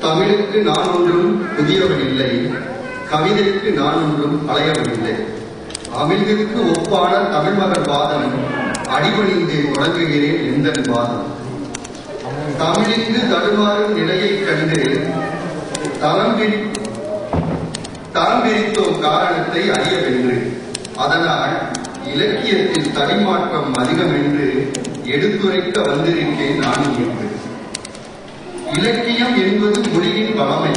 தமிழுக்கு நான் ஒன்றும் புதியவன் இல்லை. கவிதைக்கு நான் ஒன்றும் பழையவன் இல்லை. அமிழ்திற்கு ஒப்பான தமிழ் மகன் வாதம் அடிபணிந்து உறங்குகிறேன் எந்தன் வாதம்? தமிழிற்கு தடுமாறும் நிலையைக் கண்டு தரம் தரம் பிரித்தோம் காரணத்தை அறியவென்று அதனால் இலக்கியத்தில் தடிமாற்றம் அதிகம் என்று எடுத்துரைக்க வந்திருக்கேன் நான் என்று இலக்கியம் என்பது மொழியின் வளமை.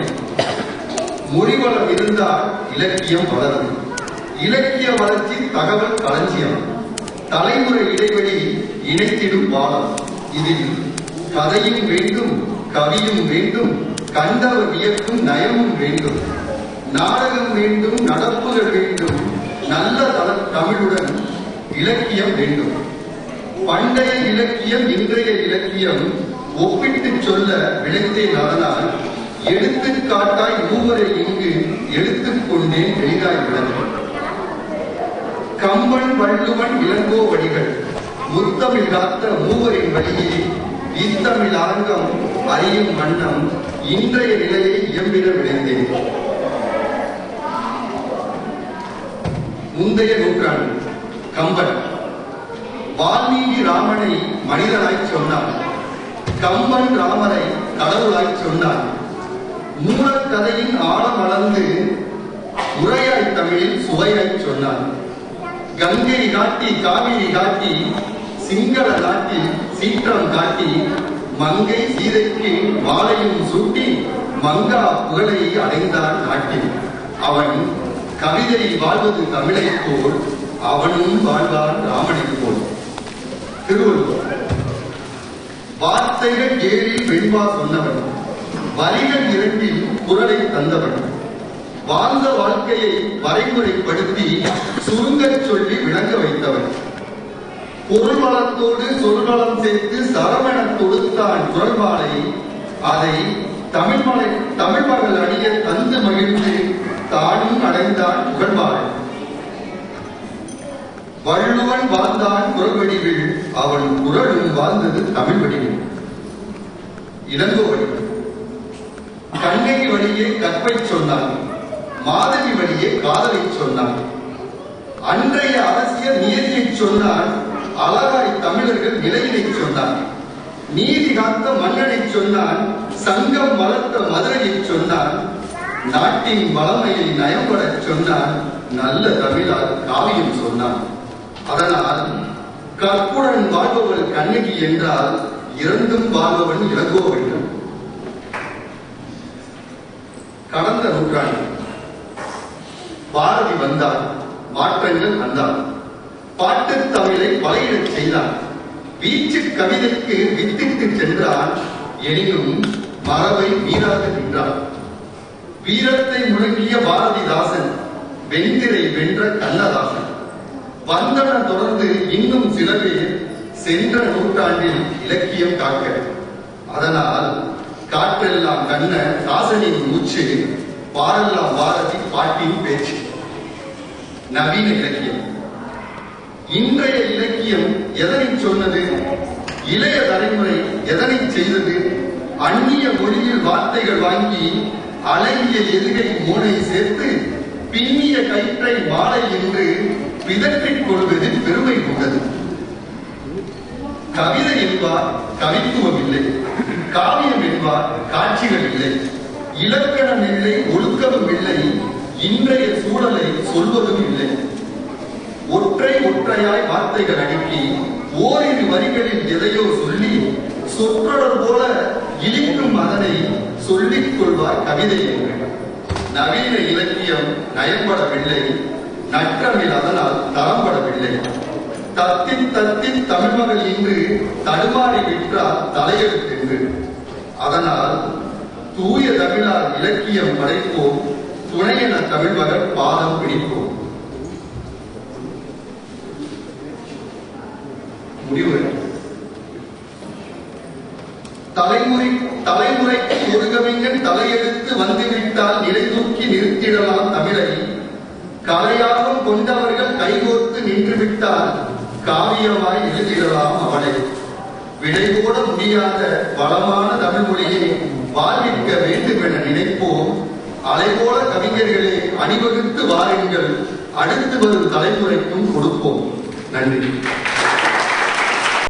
மொழி வளம் இருந்தால் இலக்கியம் வளரும். இலக்கிய வளர்ச்சி தகவல் களஞ்சியம். தலைமுறை இடைவெளி இணைத்திடும் பாலம் இதில் கதையும் வேண்டும் கவியும் வேண்டும் கண்டவர் வியக்கும் நயமும் வேண்டும். நாடகம் வேண்டும் நடப்புகள் வேண்டும் நல்ல தமிழுடன் இலக்கியம் வேண்டும். பண்டைய இலக்கியம் இன்றைய இலக்கியம் ஒப்பிட்டுச் சொல்ல விளைத்தேன் அதனால் எடுத்துக்காட்டாய் மூவரை இங்கு எடுத்துக் கொண்டேன் எளிதாய் விளங்கும். கம்பன் வள்ளுவன் இளங்கோவடிகள் முத்தமிழ் காத்த மூவரின் வழியே இத்தமிழ் ஆங்கம் அறியும் வண்ணம் இன்றைய நிலையை இயம்பிட விளைந்தேன் முந்தைய நூற்றாண்டு கம்பன். வால்மீகி ராமனை மனிதனாய் சொன்னார் கம்பன் ராமரை கடவுளாய் சொன்னார். மூலக்கதையின் ஆழம் அளந்து உரையாய் தமிழில் சுவையாய் சொன்னார். கங்கை காட்டி காவிரி காட்டி சிங்கள நாட்டில் சீற்றம் காட்டி மங்கை சீதைக்கு வாழையும் சூட்டி மங்கா புகழை அடைந்தான் நாட்டில். அவன் கவிதை வாழ்வது தமிழைப் போல் அவனும் வாழ்வான் ராமனைப் போல். திருவள்ளுவர். வார்த்தைகள் ஏழில் வெண்பா சொன்னவன். வரிகள் இரண்டில் குரலை தந்தவன். வாழ்ந்த வாழ்க்கையை வரைமுறைப்படுத்தி சுருங்கச் சொல்லி விளங்க வைத்தவன். பொருள் வளத்தோடு சொல்வளம் சேர்த்து சரவண தொடுத்தான் குரல்வாளை. அதை தமிழ்மலை தமிழ் மகள் அணிய தந்து மகிழ்ந்து தானும் அடைந்தான் புகழ்வாளை. வள்ளுவன் வாழ்ந்தான் குரல் அவள் குரலில் வாழ்ந்தது தமிழ் வடிவில் இளங்கோ வடிவில் கண்ணகி வழியே கற்பை சொன்னான் மாதவி வழியே காதலை சொன்னான் அன்றைய அரசியல் நியதியை சொன்னான் அழகாய் தமிழர்கள் நிலையினை சொன்னான் நீதி காத்த மன்னனை சொன்னான் சங்கம் வளர்த்த மதுரையை சொன்னான் நாட்டின் வளமையை நயம்படச் சொன்னான் நல்ல தமிழால் காவியம் சொன்னான் அதனால் கற்புடன் வாழ்பவள் கண்ணகி என்றால் இறந்தும் வாழ்பவன் இளங்கோ வேண்டும் கடந்த நூற்றாண்டு பாரதி வந்தார் மாற்றங்கள் வந்தார். பாட்டு தமிழை பலையிடச் செய்தார். வீச்சு கவிதைக்கு வித்திட்டு சென்றார் எனினும் மரபை மீறாக நின்றார். வீரத்தை முழங்கிய பாரதிதாசன் வெந்திரை வென்ற கண்ணதாசன். வந்தன தொடர்ந்து இன்னும் சென்ற நூற்றாண்டில் இலக்கியம் காக்க. அதனால் காற்றெல்லாம் கண்ண தாசனின் மூச்சு பாரெல்லாம் பாரதி பாட்டின் பேச்சு. நவீன இலக்கியம். இன்றைய இலக்கியம் எதனை சொன்னது? இளைய தலைமுறை எதனை செய்தது? அந்நிய மொழியில் வார்த்தைகள் வாங்கி அழகிய எதுகை மூளை சேர்த்து பின்னிய கயிற்றை மாலை என்று பிதற்றிக் கொள்வது கவிதை என்பார் கவித்துவம் இல்லை காவியம் என்பார் காட்சிகள் இல்லை இலக்கணம் இல்லை ஒழுக்கமும் இல்லை இன்றைய சூழலை சொல்வதும் இல்லை ஒற்றை ஒற்றையாய் வார்த்தைகள் அடுக்கி ஓரிரு வரிகளில் எதையோ சொல்லி சொற்றொடர் போல இழிக்கும் அதனை சொல்லிக் கொள்வார் கவிதை. நவீன இலக்கியம் நயம்படவில்லை நற்றமில் அதனால் தரம்படவில்லை. தத்தி தத்தி தமிழ்மகள் இன்று தடுமாறி விற்றார் தலையெழுத்தென்று அதனால் தூய தமிழால் இலக்கியம் படைப்போம் துணையென தமிழ்மகள் பாதம் பிடிப்போம். முடிவு. தலைமுறை தலைமுறைக்கு ஒரு கவிஞன் தலையெடுத்து வந்துவிட்டால் நிலை தூக்கி நிறுத்திடலாம் தமிழை. கலையாகவும் கொண்டவர்கள் கைகோர்த்து நின்றுவிட்டால் காவியமாய் எழுதிடலாம் அவளை. விடை கூட முடியாத வளமான தமிழ் மொழியை வாழ்விக்க வேண்டும் என நினைப்போம். அலைபோல கவிஞர்களை அணிவகுத்து வாருங்கள். அடுத்து வரும் தலைமுறைக்கும் கொடுப்போம். நன்றி.